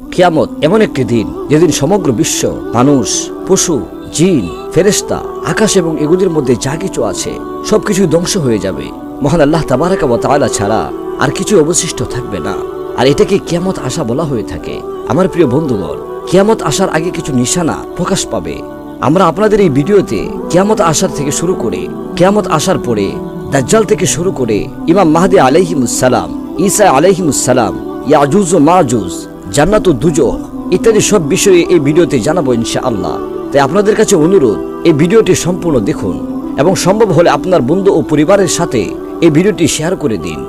কিয়ামত এমন একটি দিন যেদিন সমগ্র বিশ্ব, মানুষ, পশু, জিন, ফেরেশতা, আকাশ এবং এগুলির মধ্যে যা কিছু আছে সবকিছু ধ্বংস হয়ে যাবে। মহান আল্লাহ তাবারাকা ওয়া ছাড়া আর কিছু অবশিষ্ট থাকবে না। আর এটাকে কিয়ামত আসা বলা হয়ে থাকে। আমার প্রিয় বন্ধুগণ, কিয়ামত আসার আগে কিছু নিশানা প্রকাশ পাবে। আমরা আপনাদের এই ভিডিওতে কিয়ামত আসার থেকে শুরু করে, কিয়ামত আসার পরে দাজ্জাল থেকে শুরু করে ইমাম মাহদি আলাইহিমুসালাম ঈসা আলাইহিমুসালাম ইয়াজুজ ও মাজুজ জান্নাত ও দুজো ইত্যাদি সব বিষয়ে এই ভিডিওতে জানাব ইনশা আল্লাহ তাই আপনাদের কাছে অনুরোধ, এই ভিডিওটি সম্পূর্ণ দেখুন এবং সম্ভব হলে আপনার বন্ধু ও পরিবারের সাথে এই ভিডিওটি শেয়ার করে দিন।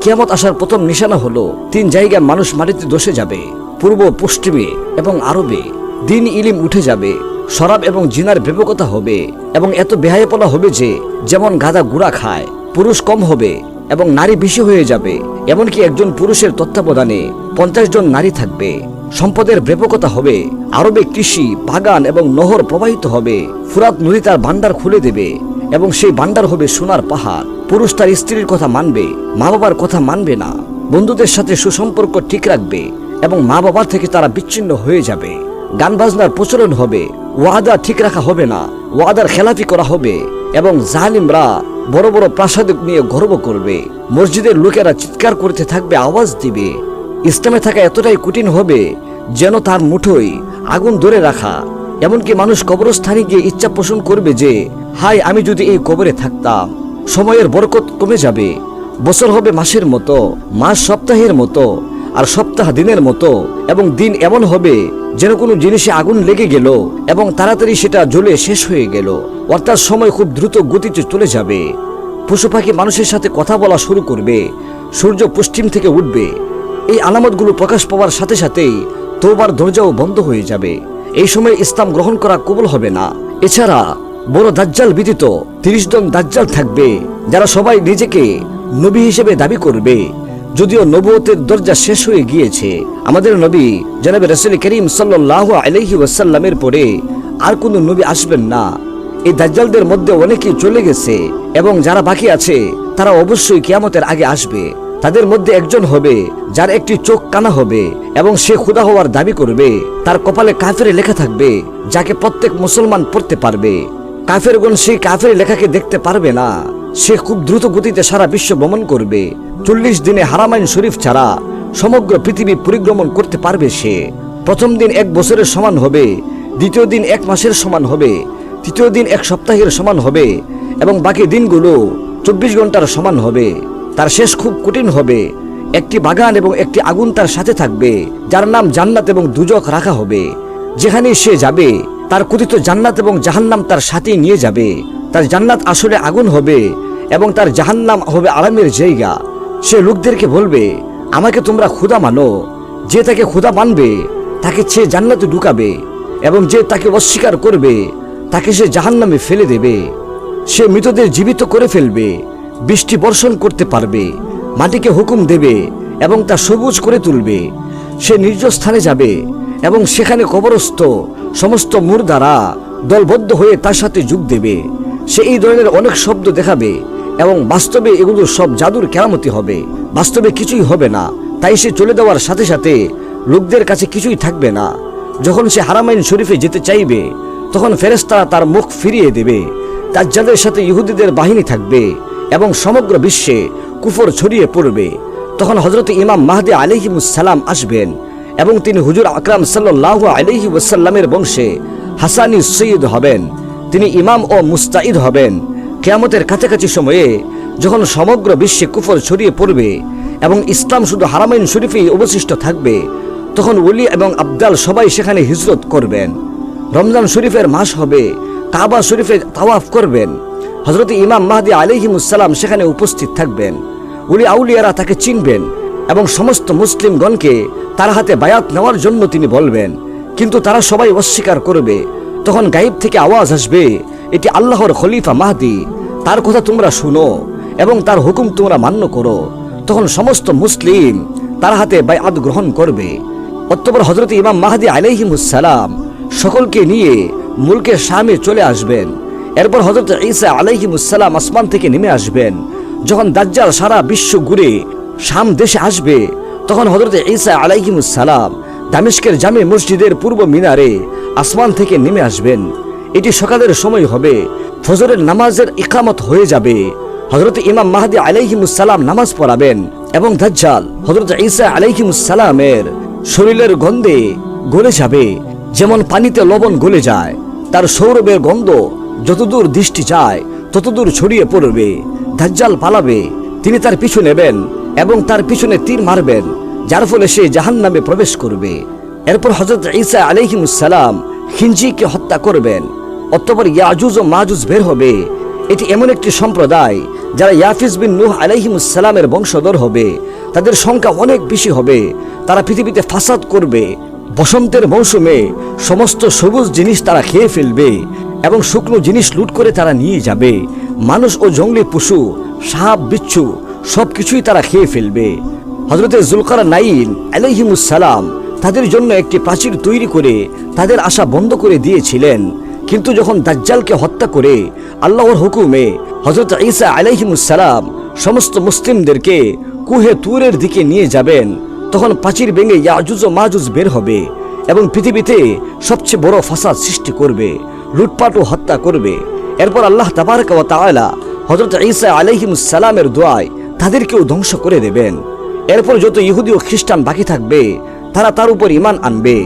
কিয়ামত আসার প্রথম নিশানা হলো, তিন জায়গায় মানুষ মাটিতে দোষে যাবে, পূর্ব পশ্চিমে এবং আরবে। দিন ইলিম উঠে যাবে, শরাব এবং জিনার ব্যাপকতা হবে এবং এত বেহায়াপনা হবে যে, যেমন গাদা গুড়া খায়, পুরুষ কম হবে এবং নারী বেশি হয়ে যাবে, এমনকি একজন পুরুষের তত্ত্বাবধানে পঞ্চাশ জন নারী থাকবে। সম্পদের ব্যাপকতা হবে, আরবে কৃষি, বাগান এবং নহর প্রবাহিত হবে। ফুরাত নদী তার ভান্ডার খুলে দেবে এবং সেই ভান্ডার হবে সোনার পাহাড়। পুরুষ তার স্ত্রীর কথা মানবে মা বাবার কথা মানবে না। বন্ধুদের সাথে সুসম্পর্ক ঠিক রাখবে এবং মা বাবার থেকে তারা বিচ্ছিন্ন হয়ে যাবে। গান বাজনার প্রচলন হবে, ওয়াদা ঠিক রাখা হবে না, ওয়াদার খেলাফি করা হবে এবং জালিমরা বড় বড় প্রাসাদ নিয়ে গর্ব করবে। মসজিদের লোকেরা চিৎকার করতে থাকবে, আওয়াজ দিবে। ইসলামে থাকা এতটাই কঠিন হবে যেন তার মুঠোয় আগুন ধরে রাখা। এমনকি মানুষ কবরস্থানে গিয়ে ইচ্ছা পোষণ করবে যে হাই আমি যদি এই কবরে থাকতাম। সময়ের বরকত কমে যাবে। বছর হবে মাসের মতো, মাস সপ্তাহের মতো, আর সপ্তাহ দিনের মতো, এবং দিন এমন হবে যেন কোনো জিনিসে আগুন লেগে গেল এবং তাড়াতাড়ি সেটা জ্বলে শেষ হয়ে গেল। অর্থাৎ সময় খুব দ্রুত গতিতে চলে যাবে। পশু পাখি মানুষের সাথে কথা বলা শুরু করবে। সূর্য পশ্চিম থেকে উঠবে। এই আলামতগুলো প্রকাশ পাওয়ার সাথে সাথেই তোবার দরজাও বন্ধ হয়ে যাবে। এই সময় ইসলাম গ্রহণ করা কবুল হবে না। এছাড়া বড় দাজ্জাল ব্যতীত তিরিশ জন দাজ্জাল থাকবে, যারা সবাই নিজেকে নবী হিসেবে দাবি করবে। যদিও নবুয়তের দরজা শেষ হয়ে গিয়েছে, আমাদের নবী জনাবে রসুল করিম সাল্লাহ আলহি ওয়াসাল্লামের পরে আর কোনো নবী আসবেন না। এই দাজ্জালদের মধ্যে অনেকেই চলে গেছে এবং যারা বাকি আছে, তারা অবশ্যই কিয়ামতের আগে আসবে। তাদের মধ্যে একজন হবে যার একটি চোখ কানা হবে এবং সে খুদা হওয়ার দাবি করবে। তার কপালে কাফেরে লেখা থাকবে, যাকে প্রত্যেক মুসলমান পড়তে পারবে। কাফেরগণ সেই কাফের লেখাকে দেখতে পারবে না। সে খুব দ্রুত গতিতে সারা বিশ্ব ভ্রমণ করবে। চল্লিশ দিনে হারামাইন শরীফ ছাড়া সমগ্র পৃথিবী পরিভ্রমণ করতে পারবে সে। প্রথম দিন এক বছরের সমান হবে, দ্বিতীয় দিন এক মাসের সমান হবে, তৃতীয় দিন এক সপ্তাহের সমান হবে এবং বাকি দিনগুলো চব্বিশ ঘণ্টার সমান হবে। তার শেষ খুব কঠিন হবে। একটি বাগান এবং একটি আগুন তার সাথে থাকবে, যার নাম জান্নাত এবং দুজক রাখা হবে। যেখানে সে যাবে তার কথিত জান্নাত এবং জাহান্নাম তার সাথেই নিয়ে যাবে। তার জান্নাত আসলে আগুন হবে এবং তার জাহান্নাম হবে আরামের জায়গা। সে লোকদেরকে বলবে, আমাকে তোমরা ক্ষুদা মানো। যে তাকে ক্ষুদা মানবে, তাকে সে জান্নাতে ঢুকাবে এবং যে তাকে অস্বীকার করবে, তাকে সে জাহান্নামে ফেলে দেবে। সে মৃতদের জীবিত করে ফেলবে, বৃষ্টি বর্ষণ করতে পারবে, মাটিকে হুকুম দেবে এবং তা সবুজ করে তুলবে। সে নির্জ স্থানে যাবে এবং সেখানে কবরস্থ সমস্ত মুর্দারা দলবদ্ধ হয়ে তার সাথে যোগ দেবে। সে এই ধরনের অনেক শব্দ দেখাবে এবং বাস্তবে এগুলো সব জাদুর কেরামতি হবে। বাস্তবে কিছুই হবে না। তাই সে চলে যাওয়ার সাথে সাথে লোকদের কাছে কিছুই থাকবে না। যখন সে হারামাইন শরীফে যেতে চাইবে, তখন ফেরেস্তারা তার মুখ ফিরিয়ে দেবে। তার যাদের সাথে ইহুদিদের বাহিনী থাকবে এবং সমগ্র বিশ্বে কুফর ছড়িয়ে পড়বে। তখন হজরত ইমাম মাহদি আলিহিমুসালাম আসবেন এবং তিনি হুজুর আকরাম সাল্লাহ আলহি ওয়াসাল্লামের বংশে হাসানি সৈয়দ হবেন। তিনি ইমাম ও মুস্তাইদ হবেন। কেয়ামতের কাছাকাছি সময়ে যখন সমগ্র বিশ্বে কুফর ছড়িয়ে পড়বে এবং ইসলাম শুধু হারামাইন শরীফেই অবশিষ্ট থাকবে, তখন ওলি এবং আবদাল সবাই সেখানে হিজরত করবেন। রমজান শরীফের মাস হবে, কাবা শরীফে তাওয়াফ করবেন। হজরত ইমাম মাহদি আলিহিমুসালাম সেখানে উপস্থিত থাকবেন। উলি আউলিয়ারা তাকে চিনবেন। এবং সমস্ত মুসলিমগণকে তার হাতে বায়াত নেওয়ার জন্য তিনি বলবেন, কিন্তু তারা সবাই অস্বীকার করবে। তখন গাইব থেকে আওয়াজ আসবে, এটি আল্লাহর খলিফা মাহদি, তার কথা তোমরা শুনো এবং তার হুকুম তোমরা মান্য করো। তখন সমস্ত মুসলিম তার হাতে বায়াত গ্রহণ করবে। অতঃপর হজরত ইমাম মাহাদি আলাইহিমুসালাম সকলকে নিয়ে মুলকের সামনে চলে আসবেন। এরপর হজরত ঈসা আলাইহিমুসালাম আসমান থেকে নেমে আসবেন, যখন দাজ্জাল সারা বিশ্ব ঘুরে শাম দেশে আসবে। তখন হজরত ঈসা আলাইহিমুসালাম দামেস্কের জামে মসজিদের পূর্ব মিনারে আসমান থেকে নেমে আসবেন। এটি সকালের সময় হবে। ফজরের নামাজের ইকামত হয়ে যাবে। হজরত ইমাম মাহাদি আলাইহিমুসালাম নামাজ পড়াবেন এবং দাজ্জাল হজরত ঈসা আলাইহিমুসালামের শরীরের গন্ধে গলে যাবে। যেমন পানিতে লবণ গলে যায়, তার সৌরভের গন্ধ যতদূর দৃষ্টি যায় ততদূর ছড়িয়ে পড়বে। দাজ্জাল পালাবে, তিনি তার পিছু নেবেন। এবং তার পিছনে তীর মারবেন, যার ফলে সে জাহান নামে প্রবেশ করবে। এরপর হজরত ঈসা আলাইহিমুসালাম খিঞ্জিকে হত্যা করবেন, অতপর ইয়াজুজ ও মাজুজ বের হবে। এটি এমন একটি সম্প্রদায়, যারা ইয়াফিজ বিন নূহ আলাইহিমুসালামের বংশধর হবে। তাদের সংখ্যা অনেক বেশি হবে। তারা পৃথিবীতে ফাসাদ করবে, বসন্তের মৌসুমে সমস্ত সবুজ জিনিস তারা খেয়ে ফেলবে এবং শুকনো জিনিস লুট করে তারা নিয়ে যাবে। মানুষ ও জঙ্গলি পশু, সাপ, বিচ্ছু সবকিছুই তারা খেয়ে ফেলবে। হজরতে জুলকার নাইন আলাইহিমুসালাম তাদের জন্য একটি প্রাচীর তৈরি করে তাদের আশা বন্ধ করে দিয়েছিলেন। কিন্তু যখন দাজ্জালকে হত্যা করে আল্লাহর হুকুমে হজরত ঈসা আলাইহিমুসালাম সমস্ত মুসলিমদেরকে কুহে তুরের দিকে নিয়ে যাবেন, তখন প্রাচীর ভেঙে ইয়াজুজ ও মাজুজ বের হবে এবং পৃথিবীতে সবচেয়ে বড় ফাসাদ সৃষ্টি করবে, লুটপাট ও হত্যা করবে। এরপর আল্লাহ তাবারক ওয়া তাআলা হযরত ঈসা সালামের দোয়ায় তাদেরকেও ধ্বংস করে দেবেন। এরপর যত ইহুদি ও খ্রিস্টান বাকি থাকবে, তারা তার উপর ইমান আনবে।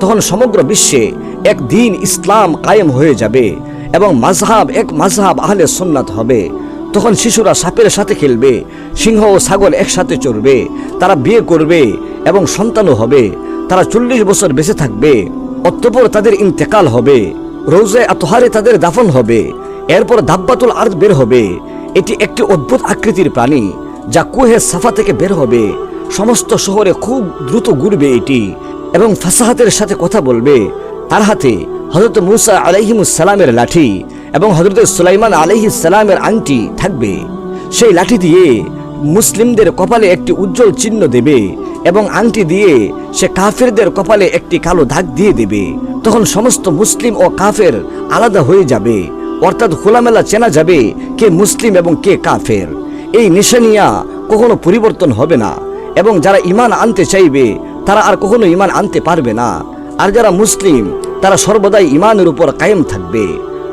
তখন সমগ্র বিশ্বে এক দিন ইসলাম কায়েম হয়ে যাবে এবং মাযহাব এক মাযহাব আহলে সুন্নাত হবে। তখন শিশুরা সাপের সাথে খেলবে, সিংহ ও ছাগল একসাথে চড়বে, তারা বিয়ে করবে এবং সন্তানও হবে, তারা চল্লিশ বছর বেঁচে থাকবে। অতঃপর তাদের ইন্তেকাল হবে, রোজে আতহারে তাদের দাফন হবে, এরপর দাব্বাতুল আর্দ বের হবে। এটি একটি অদ্ভুত আকৃতির প্রাণী। যা কুহে সাফা থেকে বের হবে। সমস্ত শহরে খুব দ্রুত ঘুরবে এটি এবং ফাসাহাতের সাথে কথা বলবে। তার হাতে হজরত মুসা সালামের লাঠি এবং হজরত সুলাইমান সালামের আংটি থাকবে। সেই লাঠি দিয়ে মুসলিমদের কপালে একটি উজ্জ্বল চিহ্ন দেবে এবং আংটি দিয়ে সে কাফেরদের কপালে একটি কালো দাগ দিয়ে দেবে। তখন সমস্ত মুসলিম ও কাফের আলাদা হয়ে যাবে। অর্থাৎ খোলামেলা চেনা যাবে কে মুসলিম এবং কে কাফের। এই নিশানিয়া কখনো পরিবর্তন হবে না। এবং যারা ইমান আনতে চাইবে, তারা আর কখনো ইমান আনতে পারবে না। আর যারা মুসলিম, তারা সর্বদাই ইমানের উপর কায়েম থাকবে।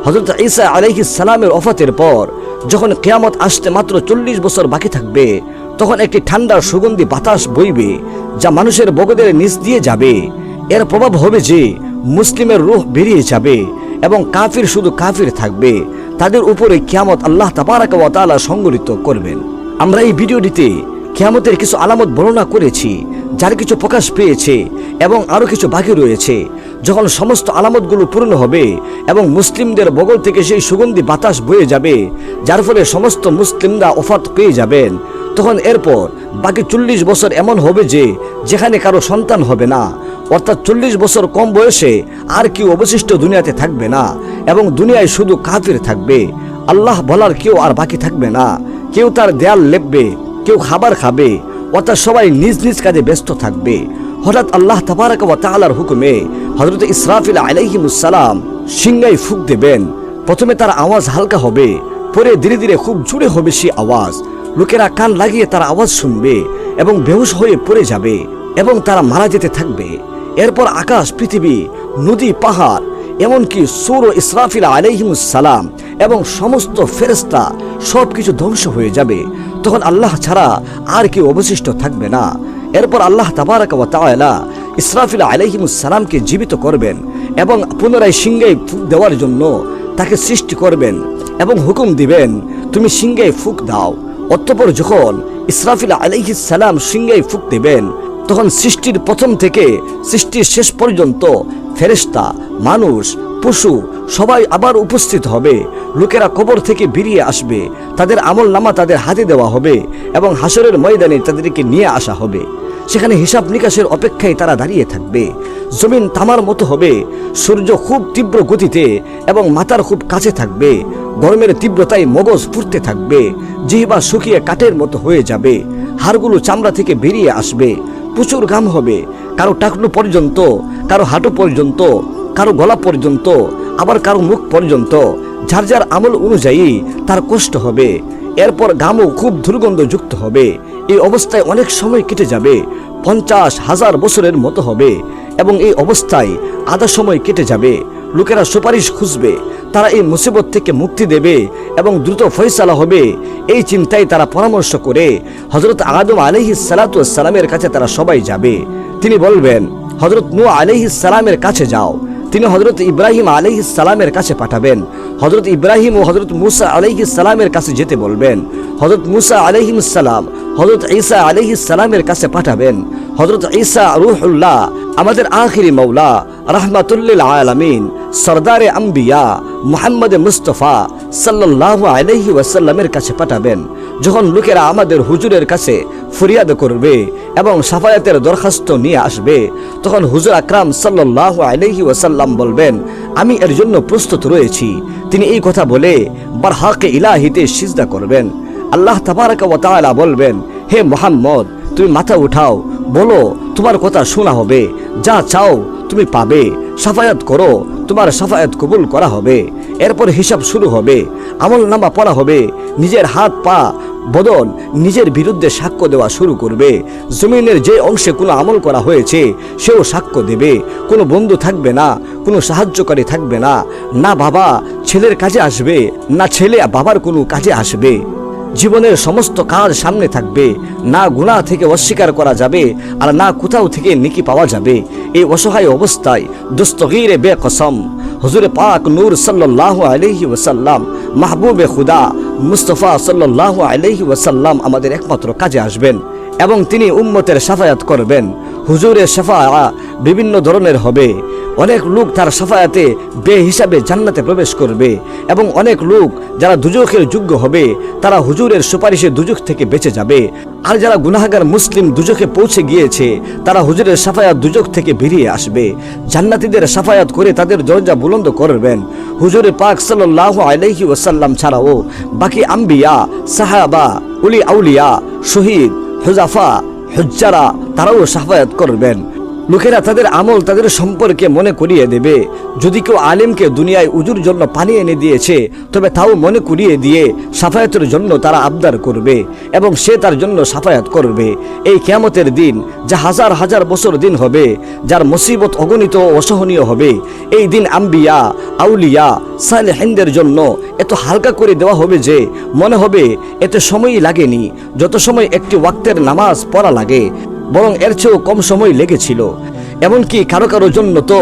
হজরত ঈসা আলাইহিস সালামের অফাতের পর, যখন কেয়ামত আসতে মাত্র চল্লিশ বছর বাকি থাকবে, তখন একটি ঠান্ডা সুগন্ধি বাতাস বইবে, যা মানুষের বগদের নিচ দিয়ে যাবে। এর প্রভাব হবে যে, মুসলিমের রুহ বেরিয়ে যাবে এবং কাফির শুধু কাফির থাকবে। তাদের উপরে কিয়ামত আল্লাহ তাবারাক ওয়া তাআলা সংগঠিত করবেন। আমরা এই ভিডিওটিতে কিয়ামতের কিছু আলামত বর্ণনা করেছি, যার কিছু প্রকাশ পেয়েছে এবং আরও কিছু বাকি রয়েছে। যখন সমস্ত আলামতগুলো পূর্ণ হবে এবং মুসলিমদের বগল থেকে সেই সুগন্ধি বাতাস বয়ে যাবে, যার ফলে সমস্ত মুসলিমরা অফাত পেয়ে যাবেন, তখন এরপর বাকি চল্লিশ বছর এমন হবে যে, যেখানে কারও সন্তান হবে না। অর্থাৎ চল্লিশ বছর কম বয়সে আর কেউ অবশিষ্ট দুনিয়াতে থাকবে না এবং দুনিয়ায় শুধু কাফির থাকবে। আল্লাহ বলার কেউ আর বাকি থাকবে না। কেউ তার দেয়াল লেপবে, কেউ খাবার খাবে, অর্থাৎ সবাই নিজ নিজ কাজে ব্যস্ত থাকবে। হঠাৎ আল্লাহ তাবারাক ওয়া তাআলার হুকুমে হযরত ইসরাফিল আলাইহিমুস সালাম সিংহায় ফুক দেবেন। প্রথমে তার আওয়াজ হালকা হবে, পরে ধীরে ধীরে খুব জোরে হবে সেই আওয়াজ। লোকেরা কান লাগিয়ে তার আওয়াজ শুনবে এবং বেহুশ হয়ে পড়ে যাবে এবং তারা মারা যেতে থাকবে। এরপর আকাশ, পৃথিবী, নদী, পাহাড়, এমনকি সৌর ইসরাফিল সালাম এবং সমস্ত ফেরেস্তা সব কিছু ধ্বংস হয়ে যাবে। তখন আল্লাহ ছাড়া আর কেউ অবশিষ্ট থাকবে না। এরপর আল্লাহ তাবারাক ওয়া ইসরাফিল আলাইহিমুস সালামকে জীবিত করবেন এবং পুনরায় সিংহায় ফুক দেওয়ার জন্য তাকে সৃষ্টি করবেন এবং হুকুম দিবেন, তুমি সিংহায় ফুক দাও। অতঃপর যখন ইসরাফিল সালাম সিংহায় ফুক দেবেন তখন সৃষ্টির প্রথম থেকে সৃষ্টির শেষ পর্যন্ত ফেরেস্তা মানুষ পশু সবাই আবার উপস্থিত হবে। লোকেরা কবর থেকে বেরিয়ে আসবে। তাদের আমল নামা তাদের হাতে দেওয়া হবে এবং হাসরের ময়দানে তাদেরকে নিয়ে আসা হবে। সেখানে হিসাব নিকাশের অপেক্ষায় তারা দাঁড়িয়ে থাকবে। জমিন তামার মতো হবে, সূর্য খুব তীব্র গতিতে এবং মাথার খুব কাছে থাকবে। গরমের তীব্রতায় মগজ ফুটতে থাকবে। জিহবা শুকিয়ে কাঠের মতো হয়ে যাবে। হাড়গুলো চামড়া থেকে বেরিয়ে আসবে। প্রচুর ঘাম হবে। কারও টাকলু পর্যন্ত, কারও হাঁটু পর্যন্ত কারও গলা পর্যন্ত, আবার কারও মুখ পর্যন্ত, যার যার আমল অনুযায়ী তার কষ্ট হবে। এরপর ঘামও খুব দুর্গন্ধযুক্ত হবে। এই অবস্থায় অনেক সময় কেটে যাবে। পঞ্চাশ হাজার বছরের মতো হবে এবং এই অবস্থায় আধা সময় কেটে যাবে। লোকেরা সুপারিশ খুঁজবে। তারা এই মুসিবত থেকে মুক্তি দেবে এবং দ্রুত ফয়সালা হবে। এই চিন্তায় তারা পরামর্শ করে হজরত আদম আলহি সালামের কাছে তারা সবাই যাবে। তিনি বলবেন হজরত নু আলহি সালামের কাছে যাও। তিনি হজরত ইব্রাহিম আলহি সালামের কাছে পাঠাবেন। হজরত ইব্রাহিম ও হজরত মুসা আলহি সালামের কাছে যেতে বলবেন। হজরত মুসা আলহিম সালাম হজরত ঈসা আলহি সালামের কাছে পাঠাবেন। হজরত ঈসা রুহুল্লাহ আমাদের আখিরি মৌলা রহমাতুল্লিল আলামিন, সরদারে আম্বিয়া মুহাম্মদ মুস্তফা সাল্লাল্লাহু আলাইহি ওয়াসাল্লামের কাছে পাঠাবেন, যখন লোকেরা আমাদের হুজুরের কাছে ফরিয়াদ করবে এবং সাফায়াতের দরখাস্ত নিয়ে আসবে, তখন হুজুর আকরাম সাল্লাল্লাহু আলাইহি ওয়াসাল্লাম বলবেন, আমি এর জন্য প্রস্তুত রয়েছি। তিনি এই কথা বলে বারহাকে ইলাহিতে সিজদা করবেন। আল্লাহ তাবারাকা ওয়া বলবেন, হে মুহাম্মদ, তুমি মাথা উঠাও বলো, তোমার কথা শোনা হবে। যা চাও তুমি পাবে। সাফায়াত করো, তোমার সাফায়াত কবুল করা হবে। এরপর হিসাব শুরু হবে। আমল নামা পড়া হবে। নিজের হাত পা বদন নিজের বিরুদ্ধে সাক্ষ্য দেওয়া শুরু করবে। জমিনের যে অংশে কোনো আমল করা হয়েছে, সেও সাক্ষ্য দেবে। কোনো বন্ধু থাকবে না, কোনো সাহায্যকারী থাকবে না। না বাবা ছেলের কাজে আসবে, না ছেলে বাবার কোনো কাজে আসবে। জীবনের সমস্ত কাজ সামনে থাকবে। না গুণা থেকে অস্বীকার করা যাবে আর না কোথাও থেকে নিকি পাওয়া যাবে। এই অসহায় অবস্থায় দুস্তগিরে বে কসম হুজুরে পাক নূর সাল্লাহ আলহি ওসাল্লাম মাহবুবে খুদা মুস্তফা সাল্লাহ আলহি ওসাল্লাম আমাদের একমাত্র কাজে আসবেন। এবং তিনি উম্মতের সাফায়াত করবেন। হুজুরের সাফা বিভিন্ন ধরনের হবে। অনেক লোক তার সাফায়াতে বে হিসাবে জান্নাতে প্রবেশ করবে এবং অনেক লোক যারা দুজখের যোগ্য হবে, তারা হুজুরের সুপারিশে দুজক থেকে বেঁচে যাবে। আর যারা গুনাহাগার মুসলিম দুজকে পৌঁছে গিয়েছে, তারা হুজুরের সাফায়াত দুজক থেকে বেরিয়ে আসবে। জান্নাতীদের সাফায়াত করে তাদের দরজা বুলন্দ করবেন। হুজুরে পাক সাল্লাহ আলাইহি ওয়াসাল্লাম ছাড়াও বাকি আম্বিয়া, সাহাবা, উলি আউলিয়া, শহীদ হুজাফা হুজ্জারা তারাও সাফায়াত করবেন। লোকেরা তাদের আমল তাদের সম্পর্কে মনে করিয়ে দেবে। যদি কেউ আলেমকে দুনিয়ায় উজুর জন্য পানি এনে দিয়েছে, তবে তাও মনে করিয়ে দিয়ে সাফায়াতের জন্য তারা আবদার করবে এবং সে তার জন্য সাফায়াত করবে। এই কেয়ামতের দিন, যা হাজার হাজার বছর দিন হবে, যার মুসিবত অগণিত অসহনীয় হবে। এই দিন আম্বিয়া, আউলিয়া, সালেহিনদের জন্য এত হালকা করে দেওয়া হবে যে মনে হবে এতে সময়ই লাগেনি, যত সময় একটি ওয়াক্তের নামাজ পড়া লাগে। বরং এর চেয়েও কম সময় লেগেছিল। এমনকি কারও কারও জন্য তো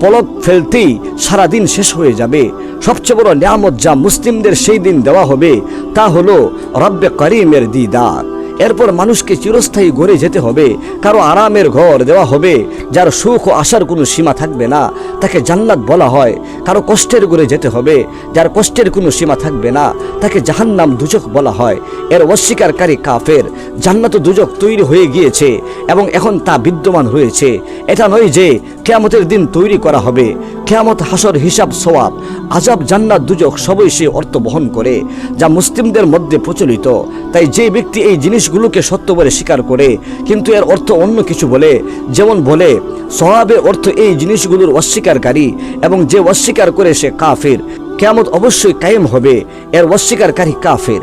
পলক ফেলতেই সারাদিন শেষ হয়ে যাবে। সবচেয়ে বড় নিয়ামত যা মুসলিমদের সেই দিন দেওয়া হবে, তা হলো রব্বে করিমের দিদার। এরপর মানুষকে চিরস্থায়ী গড়ে যেতে হবে, কারও আরামের ঘর দেওয়া হবে, যার সুখ ও আশার কোনো সীমা থাকবে না, তাকে জান্নাত বলা হয়। কারও কষ্টের গড়ে যেতে হবে, যার কষ্টের কোনো সীমা থাকবে না, তাকে জাহান্নাম দুজক বলা হয়। এর অস্বীকারী কাফের জান্নাত দুজক তৈরি হয়ে গিয়েছে এবং এখন তা বিদ্যমান রয়েছে। এটা নয় যে কেয়ামতের দিন তৈরি করা হবে। কেয়ামত হাসর হিসাব সোয়াব আজাব জান্নাত দুজক সবই সে অর্থ বহন করে, যা মুসলিমদের মধ্যে প্রচলিত। তাই যে ব্যক্তি এই জিনিসগুলোকে সত্য বলে স্বীকার করে, কিন্তু এর অর্থ অন্য কিছু বলে। যেমন বলে, সহাবের অর্থ এই জিনিসগুলোর অস্বীকারী এবং যে অস্বীকার করে সে কাফের, কেয়ামত অবশ্যই কায়েম হবে, এর অস্বীকারী কাফের।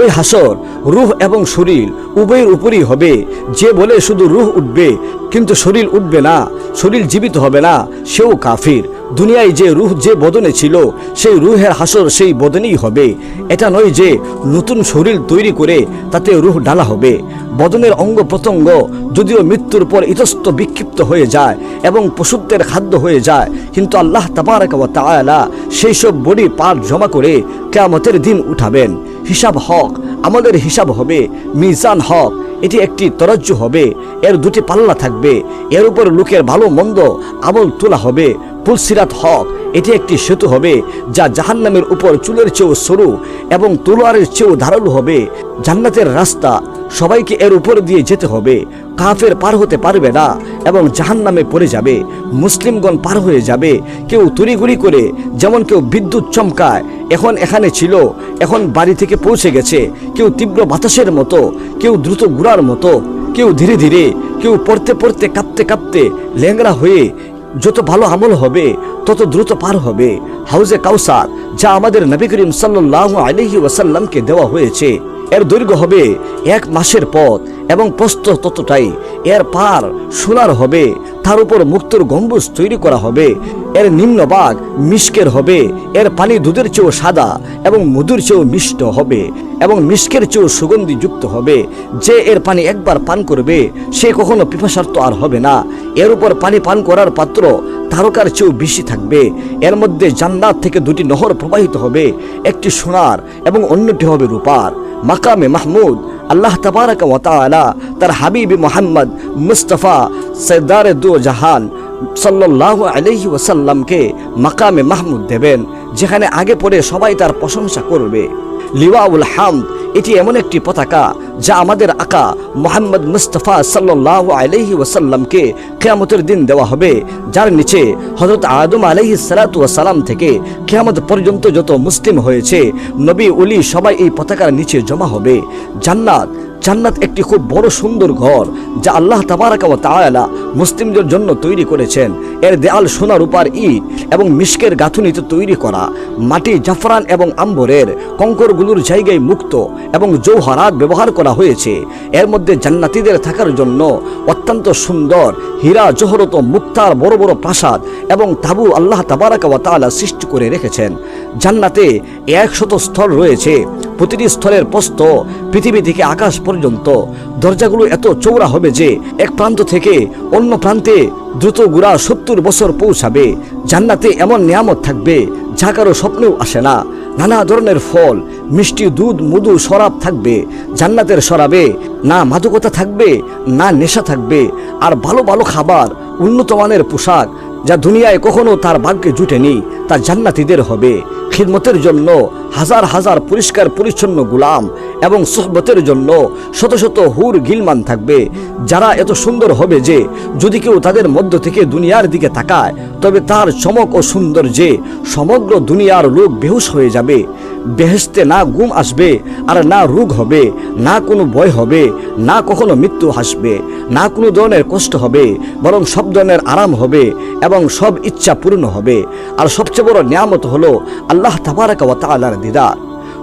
ওই হাসর, রুহ এবং শরীর উভয়ের উপরই হবে। যে বলে শুধু রুহ উঠবে, কিন্তু শরীর উঠবে না, শরীর জীবিত হবে না, সেও কাফির। দুনিয়ায় যে রুহ যে বদনে ছিল, সেই রুহের হাসর সেই বদনেই হবে। এটা নয় যে নতুন শরীর তৈরি করে তাতে রুহ ডালা হবে। বদনের অঙ্গ প্রত্যঙ্গ যদিও মৃত্যুর পর ইতস্ত বিক্ষিপ্ত হয়ে যায় এবং পশুত্বের খাদ্য হয়ে যায়, কিন্তু আল্লাহ তাবারাক ওয়া সেই সব বডি পার জমা করে কেয়ামতের দিন উঠাবেন। হিসাব হক, আমাদের হিসাব হবে মিজান হক। এটি একটি তরাজ্য হবে, এর দুটি পাল্লা থাকবে, এর উপর লোকের ভালো মন্দ আমল তোলা হবে। পুলসিরাত হক। এটি একটি সেতু হবে যা জাহান্নামের উপর চুলের চেয়েও সরু এবং তলোয়ারের চেয়েও ধারালো হবে। জান্নাতের রাস্তা সবাইকে এর উপর দিয়ে যেতে হবে। কাফের পার হতে পারবে না এবং জাহান্নামে পড়ে যাবে। মুসলিমগণ পার হয়ে যাবে। কেউ তড়িগুড়ি করে, যেমন কেউ বিদ্যুৎ চমকায়, এখন এখানে ছিল, এখন বাড়ি থেকে পৌঁছে গেছে। কেউ তীব্র বাতাসের মতো, কেউ দ্রুত গুড়ার মতো, কেউ ধীরে ধীরে, কেউ পড়তে পড়তে কাঁপতে কাঁপতে ল্যাংড়া হয়ে যত ভালো আমল হবে, তত দ্রুত পার হবে। হাউজে কাউসার, যা আমাদের নবী করিম সাল্লাহ আলহি ওয়াসাল্লামকে দেওয়া হয়েছে। এর দৈর্ঘ্য হবে এক মাসের পথ। এবং প্রস্থ ততটাই। এর পার সোনার হবে, তার উপর মুক্তর গম্বুজ তৈরি করা হবে। এর নিম্নভাগ মিষ্কের হবে, এর পানি দুধের চেয়েও সাদা এবং মধুর চেয়েও মিষ্ট হবে এবং মিষ্কের চেয়েও সুগন্ধি যুক্ত হবে। যে এর পানি একবার পান করবে, সে কখনো পিপাসার্থ আর হবে না। এর উপর পানি পান করার পাত্র তারকার চেয়েও বেশি থাকবে। এর মধ্যে জান্নাত থেকে দুটি নহর প্রবাহিত হবে, একটি সোনার এবং অন্যটি হবে রূপার। মাকামে মাহমুদ আল্লাহ তবারক ওয়াতালা তার হাবিবি মোহাম্মদ মুস্তফা সরদারে দু জাহান সাল্লাহ আলহি ওসাল্লামকে মাকামে মাহমুদ দেবেন, যেখানে আগে পরে সবাই তার প্রশংসা করবে। লিওয়াউল হাম এটি এমন একটি পতাকা যা আমাদের আকা মোহাম্মদ মুস্তফা সাল্লাহ আলহি ওয়াসাল্লামকে কেয়ামতের দিন দেওয়া হবে, যার নিচে হজরত আদম আলহি সালাতু সালাম থেকে কেয়ামত পর্যন্ত যত মুসলিম হয়েছে, নবী উলি সবাই এই পতাকার নিচে জমা হবে। জান্নাত জান্নাত একটি খুব বড় সুন্দর ঘর, যা আল্লাহ তাবারাকা ওয়া তাআলা মুসলিমদের জন্য তৈরি করেছেন। এর দেয়াল সোনা রূপার ইট এবং মিশকের গাঁথুনিতে তৈরি করা। মাটি জাফরান এবং আম্বরের কঙ্করগুলোর জায়গায় মুক্ত এবং জৌহরাত ব্যবহার করা হয়েছে। এর মধ্যে জান্নাতীদের থাকার জন্য অত্যন্ত সুন্দর হীরা জহরত মুক্তার বড় বড় প্রাসাদ এবং তাবু আল্লাহ তাবারাকা ওয়া সৃষ্টি করে রেখেছেন। জান্নাতে একশত স্থল রয়েছে। প্রতিটি স্থলের প্রস্থ পৃথিবী থেকে আকাশ পর্যন্ত। দরজাগুলো এত চৌড়া হবে যে এক প্রান্ত থেকে অন্য প্রান্তে দ্রুত গুড়া সত্তর বছর পৌঁছাবে। জান্নাতে এমন নিয়ামত থাকবে যা কারও স্বপ্নেও আসে না। নানা ধরনের ফল, মিষ্টি দুধ, মধু, শরাব থাকবে। জান্নাতের শরাবে না মাদকতা থাকবে, না নেশা থাকবে। আর ভালো ভালো খাবার, উন্নত মানের পোশাক যা দুনিয়ায় কখনো তার ভাগ্যে জুটেনি, তা জান্নাতীদের হবে। খিদমতের জন্য হাজার হাজার পরিষ্কার পরিচ্ছন্ন গুলাম এবং সোহবতের জন্য শত শত হুর গিলমান থাকবে। যারা এত সুন্দর হবে যে, যদি কেউ তাদের মধ্য থেকে দুনিয়ার দিকে তাকায়, তবে তার চমক ও সৌন্দর্যে সমগ্র দুনিয়ার লোক বেহুশ হয়ে যাবে। বেহেস্তে না গুম আসবে আর না রোগ হবে, না কোনো ভয় হবে, না কখনো মৃত্যু হাসবে, না কোনো ধরনের কষ্ট হবে, বরং সব ধরনের আরাম হবে এবং সব ইচ্ছা পূর্ণ হবে। আর সবচেয়ে বড় নিয়ামত হলো আল্লাহ তাবারাকা ওয়া তাআলার দিদার।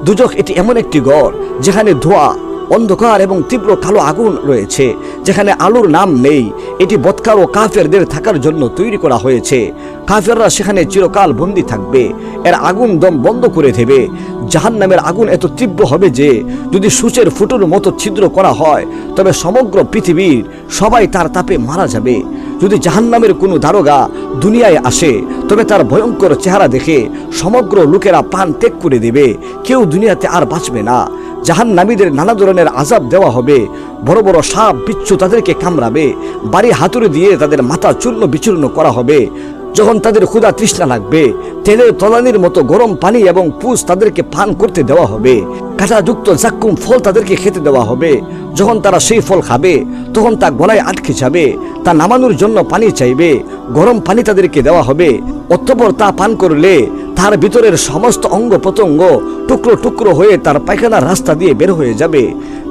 দুজক এটি এমন একটি ঘর যেখানে ধোয়া, অন্ধকার এবং তীব্র কালো আগুন রয়েছে, যেখানে আলোর নাম নেই। এটি বৎকার ও কাফেরদের থাকার জন্য তৈরি করা হয়েছে। কাফেররা সেখানে চিরকাল বন্দি থাকবে। এর আগুন দম বন্ধ করে দেবে। জাহান নামের আগুন এত তীব্র হবে যে, যদি সূচের ফুটোর মতো ছিদ্র করা হয়, তবে সমগ্র পৃথিবীর সবাই তার তাপে মারা যাবে। যদি জাহান্নামের কোনো দারোগা দুনিয়ায় আসে, তবে তার ভয়ঙ্কর চেহারা দেখে সমগ্র লোকেরা পান ত্যাগ করে দেবে। কেউ দুনিয়াতে আর বাঁচবে না। জাহান নামীদের নানা ধরনের আজাব দেওয়া হবে। বড় বড় সাপ, বিচ্ছু তাদেরকে কামড়াবে। বাড়ি হাতুড়ি দিয়ে তাদের মাথা চূর্ণ বিচূর্ণ করা হবে। যখন তাদের ক্ষুধা তৃষ্ণা লাগবে তেলের তলানির মতো গরম পানি এবং পুষ তাদেরকে পান করতে দেওয়া হবে। কাঁচাযুক্ত জাক্কুম ফল তাদেরকে খেতে দেওয়া হবে। যখন তারা সেই ফল খাবে, তখন তা গলায় আটকে যাবে, তা নামানোর জন্য পানি চাইবে, গরম পানি তাদেরকে দেওয়া হবে। অতপর তা পান করলে তার ভিতরের সমস্ত অঙ্গ প্রত্যঙ্গ টুকরো টুকরো হয়ে তার পায়খানার রাস্তা দিয়ে বের হয়ে যাবে।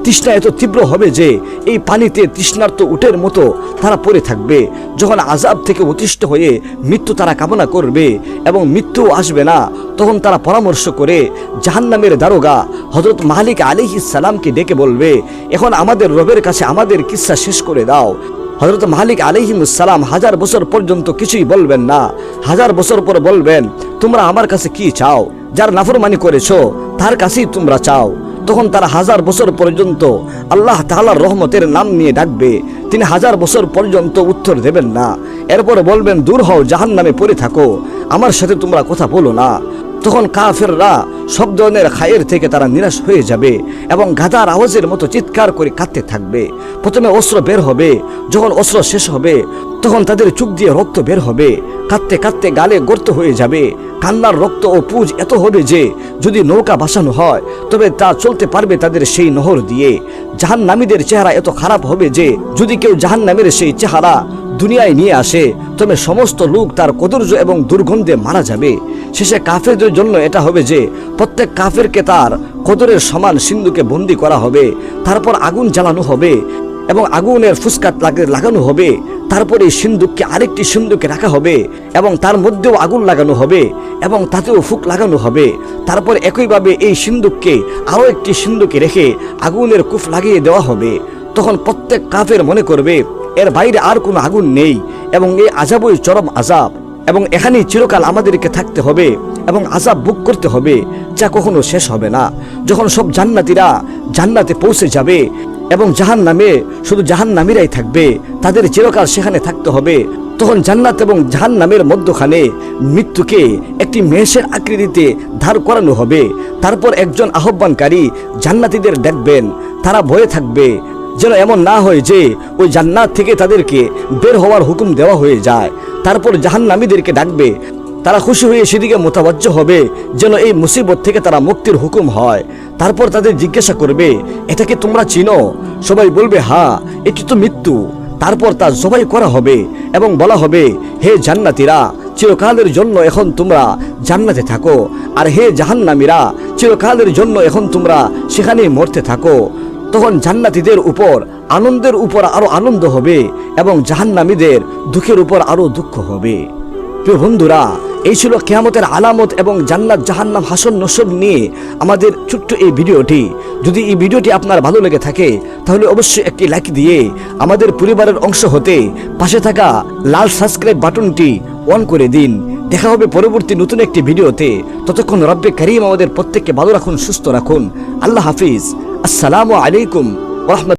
তৃষ্ণা এত তীব্র হবে যে এই পানিতে তৃষ্ণার্ত উটের মতো তারা পড়ে থাকবে। যখন আজাব থেকে অতিষ্ঠ হয়ে মৃত্যু তারা কামনা করবে এবং মৃত্যু আসবে না, তখন তারা পরামর্শ করে জাহান্নামের দারোগা হজরত মালিক আলিহিস সালামকে ডেকে বলবে, এখন আমাদের রবের কাছে আমাদের কিসা শেষ করে দাও। হজরত মালিক আলিহিমুসালাম হাজার বছর পর্যন্ত কিছুই বলবেন না। হাজার বছর পর বলবেন, তোমরা আমার কাছে কি চাও? যার নাফরমানি করেছ, তার কাছেই তোমরা চাও। তখন তারা হাজার বছর পর্যন্ত আল্লাহ তাআলার রহমতের নাম নিয়ে ডাকবে। তিনি হাজার বছর পর্যন্ত উত্তর দেবেন না। এরপর বলবেন, দূর হও জাহান নামে পড়ে থাকো। আমার সাথে তোমরা কথা বলো না। তখন কাফেররা সব ধরনের খায়ের থেকে তারা নিরাশ হয়ে যাবে এবং গাদার আওয়াজের মতো চিৎকার করে কাঁদতে থাকবে। প্রথমে অস্ত্র বের হবে, যখন অস্ত্র শেষ হবে, তখন তাদের চোখ দিয়ে রক্ত বের হবে। কাঁদতে কাঁদতে গালে গর্ত হয়ে যাবে। কান্নার রক্ত ও পুজ এত হবে যে, যদি নৌকা ভাসানো হয়, তবে তা চলতে পারবে তাদের সেই নহর দিয়ে। জাহান নামীদের চেহারা এত খারাপ হবে যে, যদি কেউ জাহান নামের সেই চেহারা দুনিয়ায় নিয়ে আসে, তবে সমস্ত লোক তার কদর্য এবং দুর্গন্ধে মারা যাবে। শেষে কাফেরদের জন্য এটা হবে যে, প্রত্যেক কাফেরকে তার কদরের সমান সিন্ধুকে বন্দি করা হবে, তারপর আগুন জ্বালানো হবে এবং আগুনের ফুসকাত লাগানো হবে তারপরে সিন্ধুককে আরেকটি সিন্ধুকে রাখা হবে এবং তার মধ্যেও আগুন লাগানো হবে এবং তাতেও ফুক লাগানো হবে। তারপর একইভাবে এই সিন্ধুককে আরও একটি সিন্ধুকে রেখে আগুনের কুফ লাগিয়ে দেওয়া হবে। তখন প্রত্যেক কাফের মনে করবে, এর বাইরে আর কোনো আগুন নেই এবং এই আজাবই চরম আজাব এবং এখানেই চিরকাল আমাদেরকে থাকতে হবে এবং আজাব বুক করতে হবে যা কখনো শেষ হবে না। যখন সব জান্নাতিরা জান্নাতে পৌঁছে যাবে এবং জাহান নামে শুধু জাহান নামীরাই থাকবে, তাদের চিরকাল সেখানে থাকতে হবে, তখন জান্নাত এবং জাহান নামের মধ্যখানে মৃত্যুকে একটি মেষের আকৃতিতে ধার করানো হবে। তারপর একজন আহ্বানকারী জান্নাতীদের দেখবেন, তারা ভয়ে থাকবে যেন এমন না হয় যে ওই জান্নাত থেকে তাদেরকে বের হওয়ার হুকুম দেওয়া হয়ে যায়। তারপর জাহান্নামীদেরকে ডাকবে। তারা খুশি হয়ে সেদিকে মোতাবজ্জ হবে, যেন এই মুসিবত থেকে তারা মুক্তির হুকুম হয়। তারপর তাদের জিজ্ঞাসা করবে এটাকে তোমরা চিনো? সবাই বলবে হা এটি তো মৃত্যু। তারপর তা জবাই করা হবে এবং বলা হবে, হে জান্নাতীরা, চিরকালের জন্য এখন তোমরা জান্নাতে থাকো। আর হে জাহান্নামীরা, চিরকালের জন্য এখন তোমরা সেখানে মরতে থাকো। তখন জান্নাতীদের উপর, আনন্দের উপর আরও আনন্দ হবে এবং জাহান্নামীদের দুঃখের উপর আরও দুঃখ হবে। প্রিয় বন্ধুরা, এই ছিল কেয়ামতের আলামত এবং জান্নাত জাহান্নাম হাসন নসব নিয়ে আমাদের ছোট্ট এই ভিডিওটি। যদি এই ভিডিওটি আপনার ভালো লেগে থাকে, তাহলে অবশ্যই একটি লাইক দিয়ে আমাদের পরিবারের অংশ হতে পাশে থাকা লাল সাবস্ক্রাইব বাটনটি অন করে দিন। দেখা হবে পরবর্তী নতুন একটি ভিডিওতে। ততক্ষণ রব্বে করিম আমাদের প্রত্যেককে ভালো রাখুন, সুস্থ রাখুন। আল্লাহ হাফিজ। السلام عليكم ورحمة